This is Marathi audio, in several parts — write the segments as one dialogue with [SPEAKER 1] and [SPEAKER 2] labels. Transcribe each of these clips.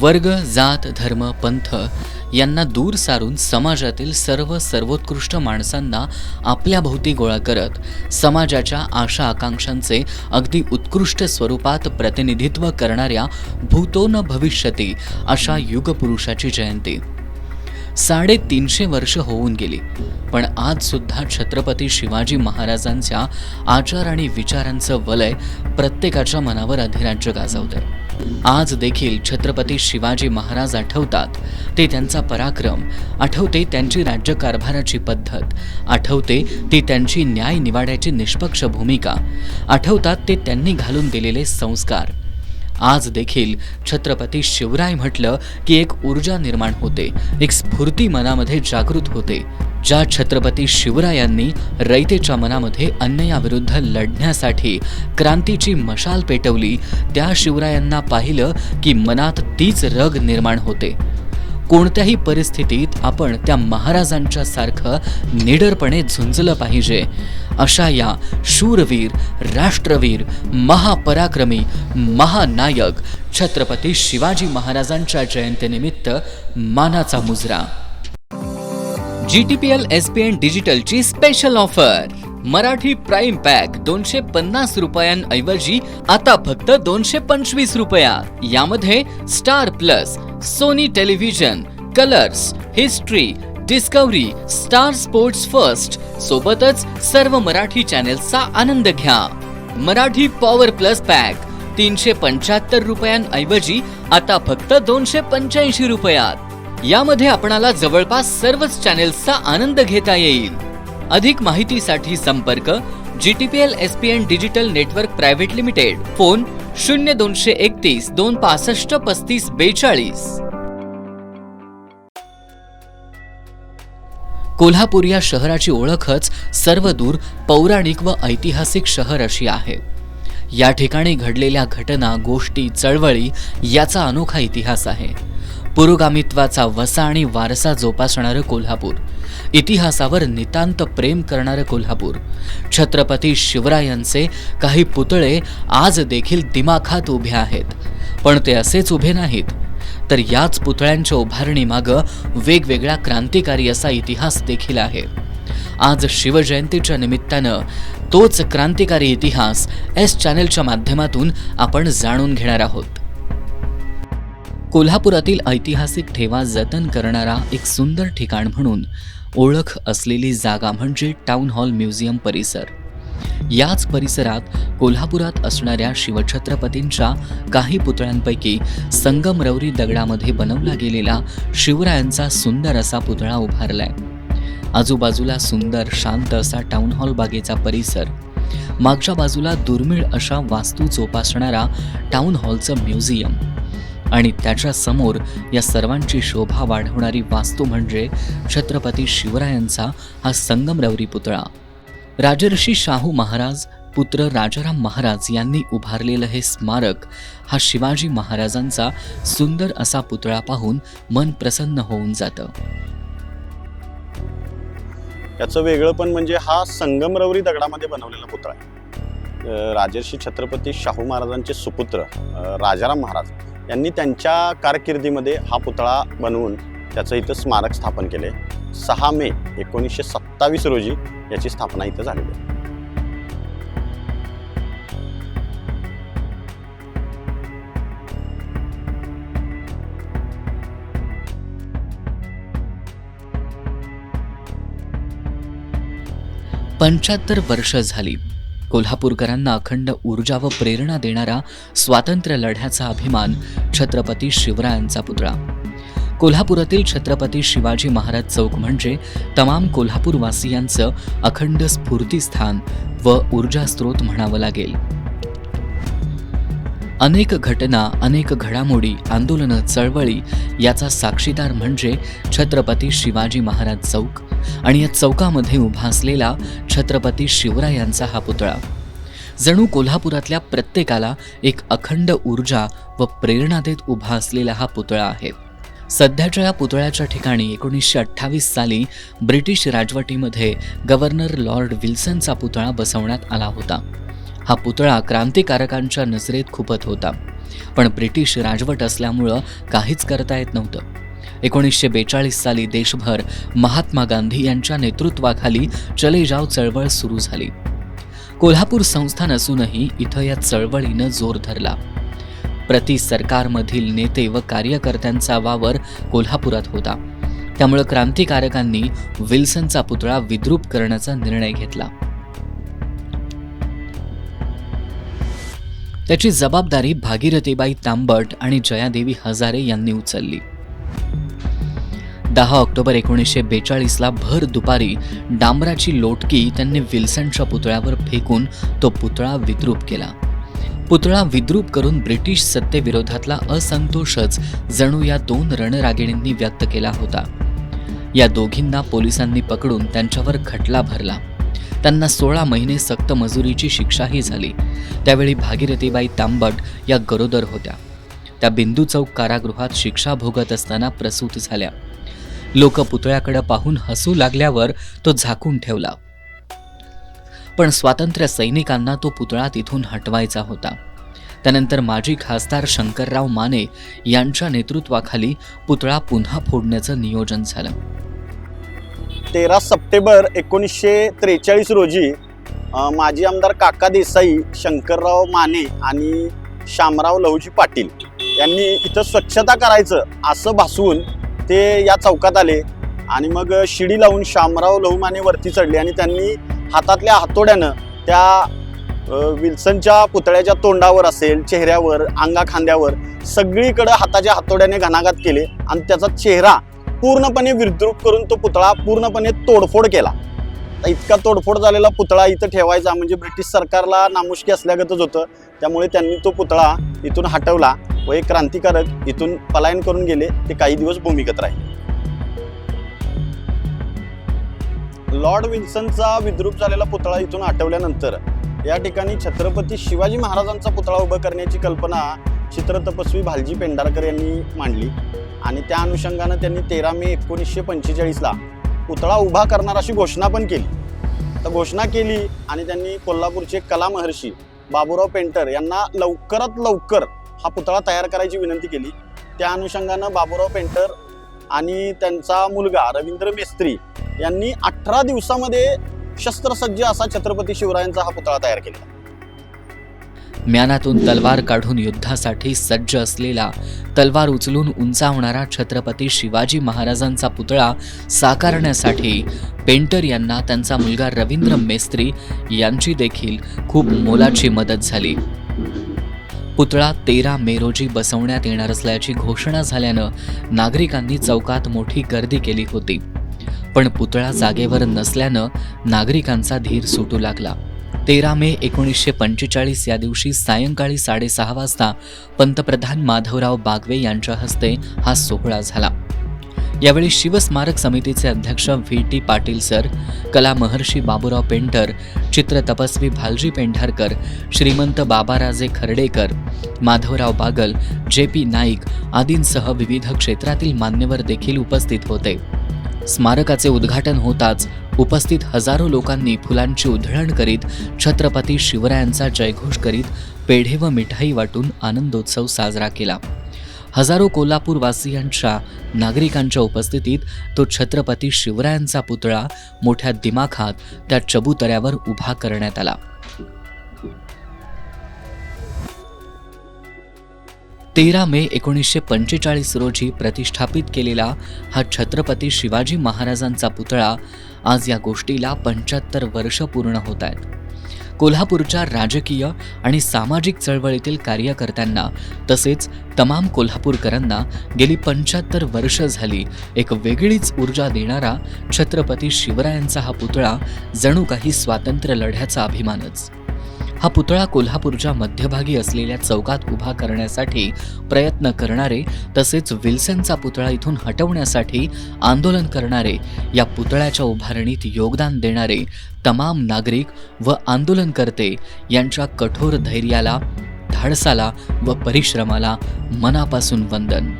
[SPEAKER 1] वर्ग जात धर्म पंथ यांना दूर सारून समाजातील सर्व सर्वोत्कृष्ट माणसांना आपल्या भोवती गोळा करत समाजाच्या आशा आकांक्षांचे अगदी उत्कृष्ट स्वरूपात प्रतिनिधित्व करणाऱ्या भूतोन भविष्यती अशा युगपुरुषाची जयंती. साडेतीनशे वर्ष होऊन गेली पण आज सुद्धा छत्रपती शिवाजी महाराजांच्या आचार आणि विचारांचं वलय प्रत्येकाच्या मनावर अधिराज्य गाजवतंय. आज देखील छत्रपती शिवाजी महाराज आठवतात. ते त्यांचा पराक्रम आठवते त्यांची राज्यकारभाराची पद्धत आठवते ती त्यांची न्याय निवाड्याची निष्पक्ष भूमिका आठवतात ते त्यांनी घालून दिलेले संस्कार. आज देखील छत्रपती शिवराय म्हटलं की एक ऊर्जा निर्माण होते एक स्फूर्ती मनामध्ये जागृत होते ज्या छत्रपती शिवरायांनी रयतेच्या मनामध्ये अन्यायाविरुद्ध लढण्यासाठी क्रांतीची मशाल पेटवली त्या शिवरायांना पाहिलं की मनात तीच रग निर्माण होते. कोणत्याही परिस्थितीत आपण त्या महाराजांच्या सारखं निडरपणे झुंजलं पाहिजे. अशा या शूरवीर राष्ट्रवीर महापराक्रमी महानायक छत्रपती शिवाजी महाराजांच्या जयंतीनिमित्त मानाचा मुजरा. G T P L S P N डिजिटलची special offer Marathi prime pack दोनशे पन्नास रुपयांऐवजी आता फक्त दोनशे पंचवीस रुपया. यामध्ये Star Plus Sony television Colors History Discovery Star Sports First सोबतच सर्व मराठी चॅनेल्सचा आनंद घ्या. मराठी पॉवर प्लस पॅक तीनशे पंच्याहत्तर रुपयांऐवजी आता फक्त दोनशे पंच्याऐंशी रुपयात. यामध्ये आपणाला जवळपास सर्वच चॅनेल्सचा आनंद घेता येईल. अधिक माहितीसाठी संपर्क G T P L S P N digital network private limited phone शून्य दोनशे एकतीस दोन पासष्ट पस्तीस बेचाळीस. कोल्हापूर या शहराची ओळखच सर्वदूर पौराणिक व ऐतिहासिक शहर अशी आहे. या ठिकाणी घडलेल्या घटना गोष्टी चळवळी याचा अनोखा इतिहास आहे. पुरोगामित्वाचा वसा आणि वारसा जोपासणारं कोल्हापूर इतिहासावर नितांत प्रेम करणारं कोल्हापूर छत्रपती शिवरायांचे काही पुतळे आज देखील दिमाखात उभे आहेत पण ते असेच उभे नाहीत. तर याच पुतळ्यांच्या उभारणीमागं वेगवेगळा क्रांतिकारी असा इतिहास देखील आहे. आज शिवजयंतीच्या निमित्तानं तोच क्रांतिकारी इतिहास एस चॅनेलच्या माध्यमातून आपण जाणून घेणार आहोत. कोल्हापुरातील ऐतिहासिक ठेवा जतन करणारा एक सुंदर ठिकाण म्हणून ओळख असलेली जागा म्हणजे टाउन हॉल म्युझियम परिसर. याच परिसरात कोल्हापुरात असणाऱ्या शिवछत्रपतींच्या काही पुतळ्यांपैकी संगमरवरी दगडामध्ये बनवला गेलेला शिवरायांचा सुंदर असा पुतळा उभारलाय. आजूबाजूला सुंदर शांत असा टाउन हॉल बागेचा परिसर. मागच्या बाजूला दुर्मिळ अशा वास्तू जोपासणारा टाउन हॉलचं म्युझियम आणि त्याच्यासमोर या सर्वांची शोभा वाढवणारी वास्तू म्हणजे छत्रपती शिवरायांचा हा संगमरवरी पुतळा. राजर्षी शाहू महाराज पुत्र राजाराम महाराज यांनी उभारलेलं हे स्मारक हा शिवाजी महाराजांचा सुंदर असा पुतळा पाहून मन प्रसन्न होऊन जातं.
[SPEAKER 2] याचं वेगळं पण म्हणजे हा संगमरवरी दगडामध्ये बनवलेला पुतळा आहे. राजर्षी छत्रपती शाहू महाराजांचे सुपुत्र राजाराम महाराज यांनी त्यांच्या कारकिर्दीमध्ये हा पुतळा बनवून त्याचं इथं स्मारक स्थापन केले सहा मे एकोणीसशे सत्तावीस रोजी याची स्थापना इथं झालेली आहे.
[SPEAKER 1] पंच्याहत्तर वर्ष झाली. कोल्हापूरकरांना अखंड ऊर्जा व प्रेरणा देणारा स्वातंत्र्य लढ्याचा अभिमान छत्रपती शिवरायांचा पुतळा. कोल्हापुरातील छत्रपती शिवाजी महाराज चौक म्हणजे तमाम कोल्हापूरवासियांचं अखंड स्फूर्तीस्थान व ऊर्जा स्रोत म्हणावं लागेल. अनेक घटना अनेक घडामोडी आंदोलनं चळवळी याचा साक्षीदार म्हणजे छत्रपती शिवाजी महाराज चौक आणि या चौकामध्ये उभा असलेला छत्रपती शिवरायांचा हा पुतळा. जणू कोल्हापुरातल्या प्रत्येकाला एक अखंड ऊर्जा व प्रेरणा देत उभा असलेला हा पुतळा आहे. सध्याच्या या पुतळ्याच्या ठिकाणी एकोणीसशे अठ्ठावीस साली ब्रिटिश राजवटीमध्ये गव्हर्नर लॉर्ड विल्सनचा पुतळा बसवण्यात आला होता. हा पुतळा क्रांतिकारकांच्या नजरेत खुपत होता. पण ब्रिटिश राजवट असल्यामुळं काहीच करता येत नव्हतं. एकोणीसशे बेचाळीस साली देशभर महात्मा गांधी यांच्या नेतृत्वाखाली चले जाव चळवळ सुरू झाली. कोल्हापूर संस्थान असूनही इथं या चळवळीनं जोर धरला. प्रति सरकारमधील नेते व कार्यकर्त्यांचा वावर कोल्हापुरात होता. त्यामुळे क्रांतिकारकांनी विल्सनचा पुतळा विद्रूप करण्याचा निर्णय घेतला. त्याची जबाबदारी भागीरथीबाई तांबट आणि जयादेवी हजारे यांनी उचलली. दहा ऑक्टोबर एकोणीसशे बेचाळीसला भर दुपारी डांबराची लोटकी त्यांनी विल्सनच्या पुतळ्यावर फेकून तो पुतळा विद्रूप केला. पुतळा विद्रूप करून ब्रिटिश सत्तेविरोधातला असंतोषच जणू या दोन रणरागिणींनी व्यक्त केला होता. या दोघींना पोलिसांनी पकडून त्यांच्यावर खटला भरला. त्यांना सोळा महिने सक्त मजुरीची शिक्षाही झाली. त्यावेळी भागीरथीबाई तांबट या गरोदर होत्या. त्या बिंदू चौक कारागृहात शिक्षा भोगत असताना प्रसूत झाल्या. लोक पुतळ्याकडे पाहून हसू लागल्यावर तो झाकून ठेवला. पण स्वातंत्र्य सैनिकांना तो पुतळा तिथून हटवायचा होता. त्यानंतर माजी खासदार शंकरराव माने यांच्या नेतृत्वाखाली पुतळा पुन्हा फोडण्याचं नियोजन झालं.
[SPEAKER 2] तेरा सप्टेंबर एकोणीसशे त्रेचाळीस रोजी माजी आमदार काका देसाई शंकरराव माने आणि शामराव लहुजी पाटील यांनी इथं स्वच्छता करायचं असं भासवून ते या चौकात आले आणि मग शिडी लावून शामराव लहू माने वरती चढले आणि त्यांनी हातातल्या हातोड्यानं त्या विल्सनच्या पुतळ्याच्या तोंडावर असेल चेहऱ्यावर अंगा खांद्यावर सगळीकडं हाताच्या हातोड्याने घणाघात केले आणि त्याचा चेहरा पूर्णपणे विद्रूप करून तो पुतळा पूर्णपणे तोडफोड केला. तर इतका तोडफोड झालेला पुतळा इथं ठेवायचा म्हणजे ब्रिटिश सरकारला नामुष्की असल्यागतच होतं. त्यामुळे त्यांनी तो पुतळा इथून हटवला व एक क्रांतिकारक इथून पलायन करून गेले. ते काही दिवस भूमिगत राहिले. लॉर्ड विल्सनचा विद्रूप झालेला पुतळा इथून हटवल्यानंतर या ठिकाणी छत्रपती शिवाजी महाराजांचा पुतळा उभा करण्याची कल्पना चित्रतपस्वी भालजी पेंढारकर यांनी मांडली. आणि त्या अनुषंगानं त्यांनी तेरा मे एकोणीसशे पंचेचाळीसला पुतळा उभा करणार अशी घोषणा पण केली. तर घोषणा केली आणि त्यांनी कोल्हापूरचे कला महर्षी बाबूराव पेंटर यांना लवकरात लवकर हा पुतळा तयार करायची विनंती केली. त्या अनुषंगानं बाबूराव पेंटर आणि त्यांचा मुलगा रवींद्र मेस्त्री यांनी अठरा दिवसामध्ये शस्त्रसज्ज असा छत्रपती शिवरायांचा हा पुतळा तयार केला
[SPEAKER 1] म्यानातून तलवार काढून युद्धासाठी सज्ज असलेला तलवार उचलून उंचावणारा छत्रपती शिवाजी महाराजांचा पुतळा साकारण्यासाठी पेंटर यांना त्यांचा मुलगा रवींद्र मेस्त्री यांची देखील खूप मोलाची मदत झाली. पुतळा तेरा मे रोजी बसवण्यात येणार असल्याची घोषणा झाल्यानं नागरिकांनी चौकात मोठी गर्दी केली होती. पण पुतळा जागेवर नसल्यानं नागरिकांचा धीर सुटू लागला. तेरा मे एकोणीसशे पंचेचाळीस या दिवशी सायंकाळी साडेसहा वाजता पंतप्रधान माधवराव बागवे यांच्या हस्ते हा सोहळा झाला. यावेळी शिवस्मारक समितीचे अध्यक्ष व्ही. टी. पाटील सर कला महर्षी बाबूराव पेंटर चित्र तपस्वी भालजी पेंढारकर श्रीमंत बाबाराजे खर्डेकर माधवराव बागल जे पी नाईक आदींसह विविध क्षेत्रातील मान्यवर देखील उपस्थित होते. स्मारकाचे उद्घाटन होताच उपस्थित हजारो लोकांनी फुलांची उधळण करीत छत्रपती शिवरायांचा जयघोष करीत पेढे व मिठाई वाटून आनंदोत्सव साजरा केला. हजारो कोल्हापूरवासियांच्या नागरिकांच्या उपस्थितीत तो छत्रपती शिवरायांचा पुतळा मोठ्या दिमाखात त्या चबुतऱ्यावर उभा करण्यात आला. तेरा मे एकोणीसशे पंचेचाळीस रोजी प्रतिष्ठापित केलेला हा छत्रपती शिवाजी महाराजांचा पुतळा आज या गोष्टीला पंच्याहत्तर वर्ष पूर्ण होत आहेत. कोल्हापूरच्या राजकीय आणि सामाजिक चळवळीतील कार्यकर्त्यांना तसेच तमाम कोल्हापूरकरांना गेली पंच्याहत्तर वर्ष झाली एक वेगळीच ऊर्जा देणारा छत्रपती शिवरायांचा हा पुतळा जणू काही स्वातंत्र्य लढ्याचा अभिमानच. हा पुतळा कोल्हापूरच्या मध्यभागी असलेल्या चौकात उभा करण्यासाठी प्रयत्न करणारे तसेच विल्सनचा पुतळा इथून हटवण्यासाठी आंदोलन करणारे या पुतळ्याच्या उभारणीत योगदान देणारे तमाम नागरिक व आंदोलनकर्ते यांच्या कठोर धैर्याला धाडसाला व परिश्रमाला मनापासून वंदन.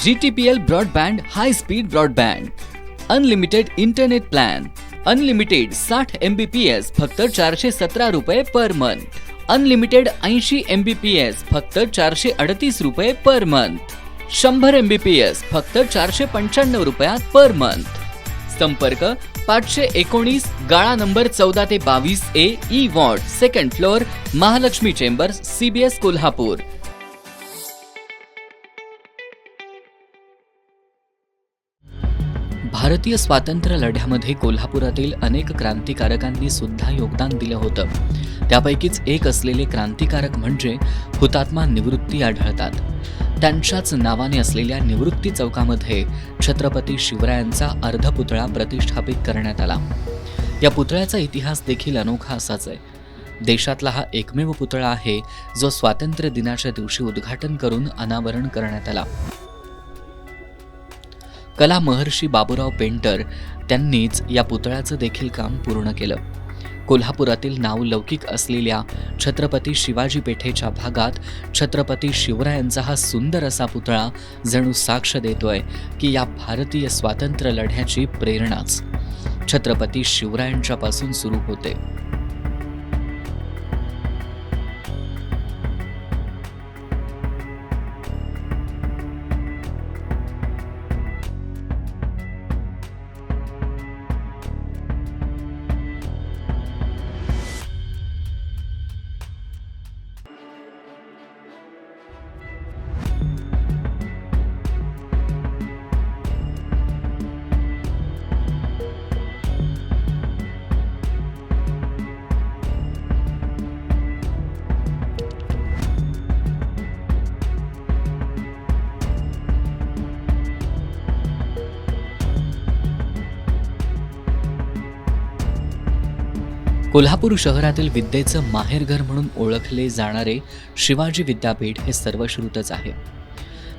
[SPEAKER 1] G T P L broadband high speed broadband unlimited internet plan. Unlimited साठ एम बी पी एस फक्त चारशे सतरा रुपये पर मंथ अनलिमिटेड ऐंशी एम बी पी एस फक्त चारशे अडतीस रुपये पर मंथ शंभर एम बी पी एस फक्त चारशे पंच्याण्णव रुपयात पर मंथ संपर्क पाचशे एकोणीस गाळा नंबर चौदा ते बावीस A E ward second floor Mahalaxmi chambers CBS Kolhapur. भारतीय स्वातंत्र्य लढ्यामध्ये कोल्हापुरातील अनेक क्रांतिकारकांनी सुद्धा योगदान दिलं होतं. त्यापैकीच एक असलेले क्रांतिकारक म्हणजे हुतात्मा निवृत्ती आढळतात. त्यांच्याच नावाने असलेल्या निवृत्ती चौकामध्ये छत्रपती शिवरायांचा अर्धपुतळा प्रतिष्ठापित करण्यात आला. या पुतळ्याचा इतिहास देखील अनोखा असाच आहे. देशातला हा एकमेव पुतळा आहे जो स्वातंत्र्य दिनाच्या दिवशी उद्घाटन करून अनावरण करण्यात आला. कला महर्षी बाबूराव पेंटर त्यांनीच या पुतळ्याचं देखील काम पूर्ण केलं. कोल्हापुरातील नावलौकिक असलेल्या छत्रपती शिवाजी पेठेच्या भागात छत्रपती शिवरायांचा हा सुंदर असा पुतळा जणू साक्ष देतोय की या भारतीय स्वातंत्र्य लढ्याची प्रेरणाच. छत्रपती शिवरायांच्यापासून सुरू होते. कोल्हापूर शहरातील विद्येचं माहेरघर म्हणून ओळखले जाणारे शिवाजी विद्यापीठ हे सर्वश्रुतच आहे.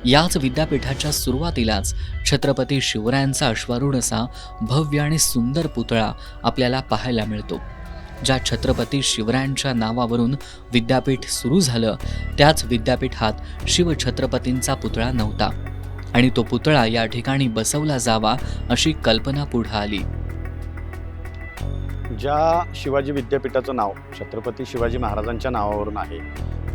[SPEAKER 1] याच विद्यापीठाच्या सुरुवातीलाच छत्रपती शिवरायांचा अश्वारूढ असा भव्य आणि सुंदर पुतळा आपल्याला पाहायला मिळतो. ज्या छत्रपती शिवरायांच्या नावावरून विद्यापीठ सुरू झालं त्याच विद्यापीठात शिवछत्रपतींचा पुतळा नव्हता. आणि तो पुतळा या ठिकाणी बसवला जावा अशी कल्पना पुढे आली.
[SPEAKER 2] ज्या शिवाजी विद्यापीठाचं नाव छत्रपती शिवाजी महाराजांच्या नावावरून आहे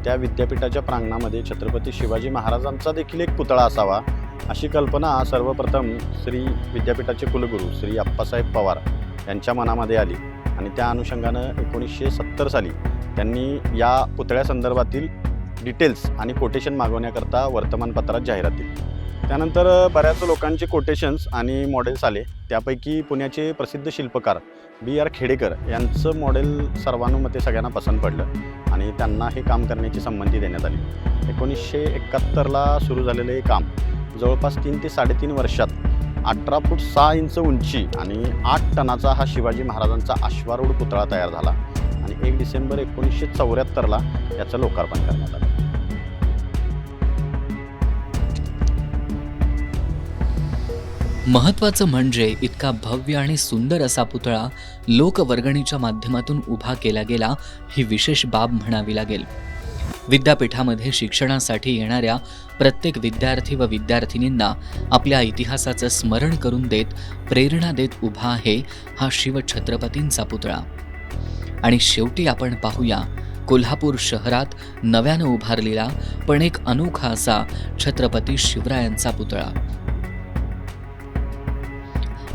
[SPEAKER 2] त्या विद्यापीठाच्या प्रांगणामध्ये छत्रपती शिवाजी महाराजांचा देखील एक पुतळा असावा अशी कल्पना सर्वप्रथम श्री विद्यापीठाचे कुलगुरू श्री अप्पासाहेब पवार यांच्या मनामध्ये आली आणि त्या अनुषंगानं एकोणीसशे सत्तर साली त्यांनी या पुतळ्यासंदर्भातील डिटेल्स आणि कोटेशन मागवण्याकरता वर्तमानपत्रात जाहिरात दिली. त्यानंतर बऱ्याच लोकांचे कोटेशन्स आणि मॉडेल्स आले त्यापैकी पुण्याचे प्रसिद्ध शिल्पकार बी आर खेडेकर यांचं मॉडेल सर्वानुमते सगळ्यांना पसंत पडलं आणि त्यांना हे काम करण्याची संमती देण्यात आली. एकोणीसशे एकाहत्तरला सुरू झालेलं हे काम जवळपास तीन ते साडेतीन वर्षात अठरा फूट सहा इंच उंची आणि आठ टनाचा हा शिवाजी महाराजांचा अश्वारूढ पुतळा तयार झाला आणि एक डिसेंबर एकोणीसशे चौऱ्याहत्तरला याचं लोकार्पण करण्यात आलं.
[SPEAKER 1] महत्वाचं म्हणजे इतका भव्य आणि सुंदर असा पुतळा लोकवर्गणीच्या माध्यमातून उभा केला गेला ही विशेष बाब म्हणावी लागेल. विद्यापीठामध्ये शिक्षणासाठी येणाऱ्या प्रत्येक विद्यार्थी व विद्यार्थिनींना आपल्या इतिहासाचं स्मरण करून देत प्रेरणा देत उभा आहे हा शिवछत्रपतींचा पुतळा. आणि शेवटी आपण पाहूया कोल्हापूर शहरात नव्यानं उभारलेला पण एक अनोखा असा छत्रपती शिवरायांचा पुतळा.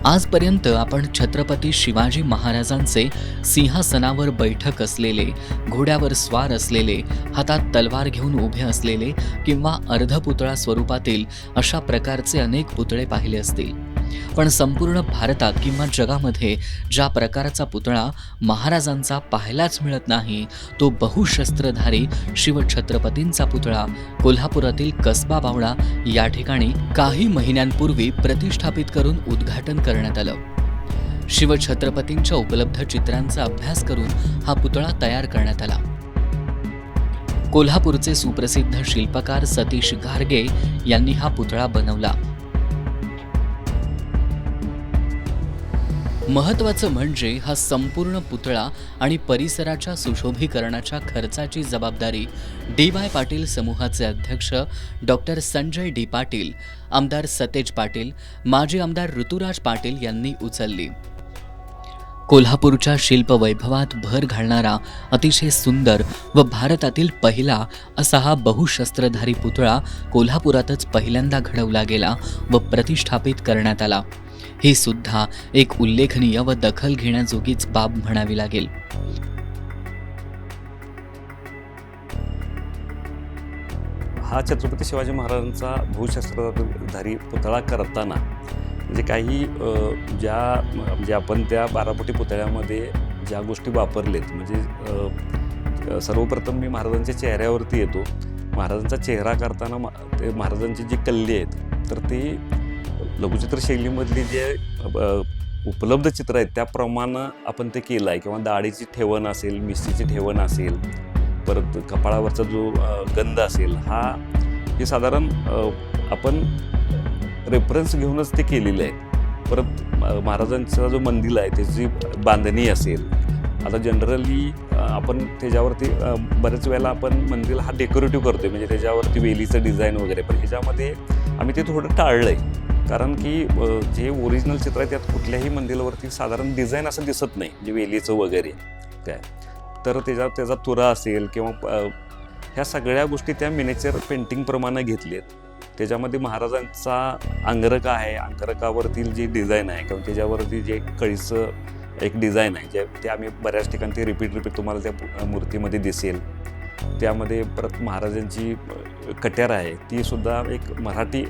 [SPEAKER 1] आजपर्यंत आपण छत्रपती शिवाजी महाराजांचे सिंहासनावर बैठक असलेले घोड्यावर स्वार असलेले हातात तलवार घेऊन उभे असलेले किंवा अर्धपुतळा स्वरूपातील अशा प्रकारचे अनेक पुतळे पाहिले असतील. पण संपूर्ण भारतात किंवा जगामध्ये ज्या प्रकारचा पुतळा महाराजांचा पाहायलाच मिळत नाही तो बहुशस्त्रधारी शिवछत्रपतींचा पुतळा कोल्हापुरातील कसबा बावडा या ठिकाणी काही महिन्यांपूर्वी प्रतिष्ठापित करून उद्घाटन करण्यात आलं. शिवछत्रपतींच्या उपलब्ध चित्रांचा अभ्यास करून हा पुतळा तयार करण्यात आला. कोल्हापूरचे सुप्रसिद्ध शिल्पकार सतीश घारगे यांनी हा पुतळा बनवला. महत्वाचं म्हणजे हा संपूर्ण पुतळा आणि परिसराच्या सुशोभीकरणाच्या खर्चाची जबाबदारी डी वाय पाटील समूहाचे अध्यक्ष डॉक्टर संजय डी पाटील आमदार सतेज पाटील माजी आमदार ऋतुराज पाटील यांनी उचलली. कोल्हापूरच्या शिल्पवैभवात भर घालणारा अतिशय सुंदर व भारतातील पहिला असा हा बहुशस्त्रधारी पुतळा कोल्हापुरातच पहिल्यांदा घडवला गेला व प्रतिष्ठापित करण्यात आला. ही सुद्धा एक उल्लेखनीय व दखल घेण्याजोगीच बाब म्हणावी लागेल.
[SPEAKER 3] हा छत्रपती शिवाजी महाराजांचा भूशस्त्रधारी पुतळा करताना म्हणजे काही ज्या म्हणजे आपण त्या बारापोटी पुतळ्यामध्ये ज्या गोष्टी वापरलेत म्हणजे सर्वप्रथम मी महाराजांच्या चेहऱ्यावरती येतो. महाराजांचा चेहरा करताना मा- ते महाराजांची जी कल्ली आहेत तर ते लघुचित्र शैलीमधली जे उपलब्ध चित्र आहेत त्याप्रमाणे आपण ते केलं आहे. किंवा दाढीची ठेवण असेल मिशीची ठेवण असेल परत कपाळावरचा जो गंध असेल हा हे साधारण आपण रेफरन्स घेऊनच ते केलेलं आहे. परत महाराजांचा जो मंदिर आहे त्याची बांधणी असेल. आता जनरली आपण त्याच्यावरती बऱ्याच वेळेला आपण मंदिर हा डेकोरेटिव्ह करतोय. म्हणजे त्याच्यावरती वेलीचं डिझाईन वगैरे पण ह्याच्यामध्ये आम्ही ते थोडं टाळलं आहे कारण की जे ओरिजिनल चित्र आहे त्यात कुठल्याही मंदिरावरती साधारण डिझाईन असं दिसत नाही म्हणजे वेलीचं वगैरे. काय? तर त्याच्या त्याचा तुरा असेल किंवा ह्या सगळ्या गोष्टी त्या मिनेचर पेंटिंगप्रमाणे घेतलेत. त्याच्यामध्ये महाराजांचा अंगरका आहे. अंगरकावरतील जी डिझाईन आहे किंवा त्याच्यावरती जे कळीचं एक डिझाईन आहे जे ते आम्ही बऱ्याच ठिकाणी ते रिपीट रिपीट तुम्हाला त्या मूर्तीमध्ये दिसेल. त्यामध्ये परत महाराजांची कट्यार आहे ती सुद्धा एक मराठी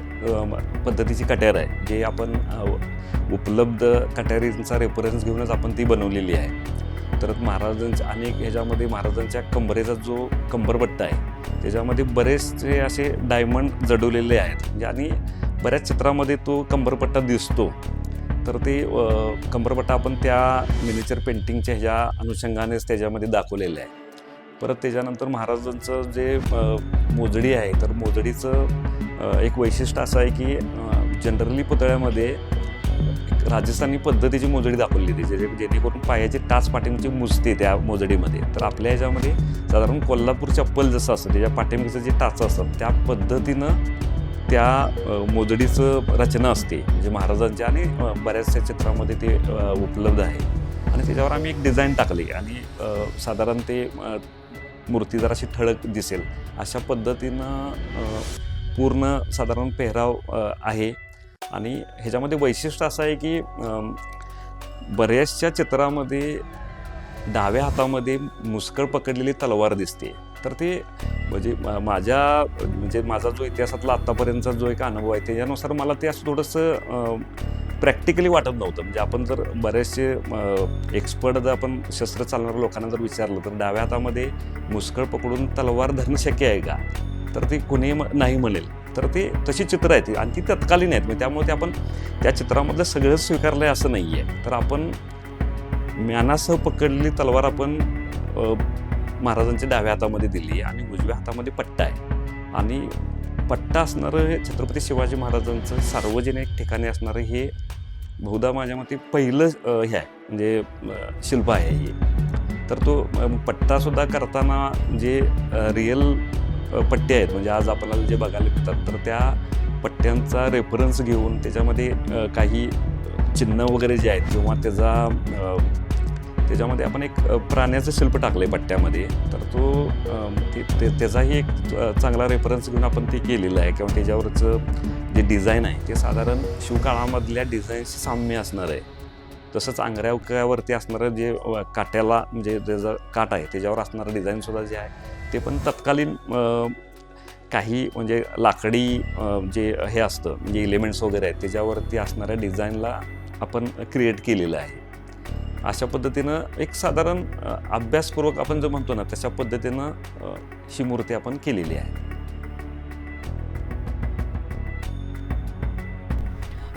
[SPEAKER 3] पद्धतीची कट्यार आहे जे आपण उपलब्ध कट्यारींचा रेफरन्स घेऊनच आपण ती बनवलेली आहे. तर महाराजांच्या अनेक ह्याच्यामध्ये महाराजांच्या कंबरेचा जो कंबरपट्टा आहे त्याच्यामध्ये बरेचसे असे डायमंड जडवलेले आहेत म्हणजे आणि बऱ्याच चित्रामध्ये तो कंबरपट्टा दिसतो. तर ते कंबरपट्टा आपण त्या मिनिचर पेंटिंगच्या ह्या अनुषंगानेच त्याच्यामध्ये दाखवलेलं आहे. परत त्याच्यानंतर महाराजांचं जे मोजडी आहे तर मोजडीचं एक वैशिष्ट्य असं आहे की जनरली पुतळ्यामध्ये एक राजस्थानी पद्धतीची मोजडी दाखवली होती जे जेणेकरून पायाची टाच पाठीमागची मुजते त्या मोजडीमध्ये. तर आपल्या ह्याच्यामध्ये साधारण कोल्हापूर चप्पल जसं असतं त्याच्या पाठीमागचं जे टाचं असतं त्या पद्धतीनं त्या मोजडीचं रचना असते. म्हणजे महाराजांच्या आणि बऱ्याचशा चित्रामध्ये ते उपलब्ध आहे. आणि त्याच्यावर आम्ही एक डिझाईन टाकली आणि साधारण ते मूर्ती जराशी ठळक दिसेल अशा पद्धतीनं पूर्ण साधारण पेहराव आहे. आणि ह्याच्यामध्ये वैशिष्ट्य असं आहे की बऱ्याचशा चित्रामध्ये डाव्या हातामध्ये मुस्कळ पकडलेली तलवार दिसते. तर ते म्हणजे माझ्या म्हणजे माझा जो इतिहासातला आत्तापर्यंतचा जो एक अनुभव आहे त्याच्यानुसार मला ते असं थोडंसं प्रॅक्टिकली वाटत नव्हतं. म्हणजे आपण जर बरेचसे एक्सपर्ट जर आपण शस्त्र चालणाऱ्या लोकांना जर विचारलं तर डाव्या हातामध्ये मुस्कळ पकडून तलवार धरणं शक्य आहे का? तर ते कुणीही म- नाही म्हणेल. तर ते तशी चित्र आहेत. आणि ती तत्कालीन आहेत. म्हणजे त्यामुळे ते आपण त्या चित्रामधलं सगळंच स्वीकारलं आहे असं नाही आहे तर आपण म्यानासह पकडलेली तलवार आपण महाराजांच्या डाव्या हातामध्ये दिली आहे आणि उजव्या हातामध्ये पट्टा आहे. आणि पट्टा असणारं हे छत्रपती शिवाजी महाराजांचं सार्वजनिक ठिकाणी असणारं हे बहुधा माझ्या मते पहिलं हे आहे म्हणजे शिल्प आहे हे. तर तो पट्टासुद्धा करताना जे रिअल पट्टे आहेत म्हणजे आज आपल्याला जे बघायला मिळतात तर त्या पट्ट्यांचा रेफरन्स घेऊन त्याच्यामध्ये काही चिन्ह वगैरे जे आहेत किंवा त्याचा त्याच्यामध्ये आपण एक प्राण्याचं शिल्प टाकलं आहे पट्ट्यामध्ये तर तो ते ते- त्याचाही एक चांगला रेफरन्स घेऊन आपण ते केलेलं आहे. किंवा त्याच्यावरचं जे डिझाईन आहे ते साधारण शिवकाळामधल्या डिझाईनशी साम्य असणार आहे. तसंच आंगऱ्यावरती असणारं जे काट्याला म्हणजे त्याचं काट आहे त्याच्यावर असणारं डिझाईनसुद्धा जे आहे ते पण तत्कालीन काही म्हणजे लाकडी जे हे असतं म्हणजे इलिमेंट्स वगैरे आहेत त्याच्यावरती असणाऱ्या डिझाईनला आपण क्रिएट केलेलं आहे. अशा पद्धतीनं एक साधारण अभ्यासपूर्वक आपण जो म्हणतो ना तशा पद्धतीनं ही मूर्ती आपण केलेली आहे.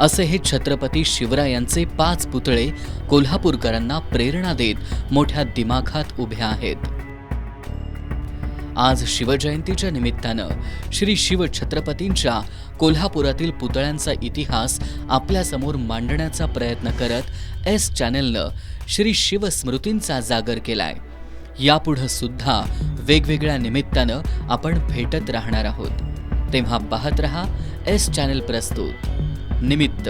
[SPEAKER 1] असे हे छत्रपती शिवरायांचे पाच पुतळे कोल्हापूरकरांना प्रेरणा देत मोठ्या दिमाखात उभे आहेत. आज शिवजयंतीच्या निमित्तानं श्री शिवछत्रपतींच्या कोल्हापुरातील पुतळ्यांचा इतिहास आपल्यासमोर मांडण्याचा प्रयत्न करत एस चॅनेलनं श्री शिवस्मृतींचा जागर केलाय. यापुढं सुद्धा वेगवेगळ्या निमित्तानं आपण भेटत राहणार आहोत. तेव्हा पाहत रहा एस चॅनल प्रस्तुत. निमित्त.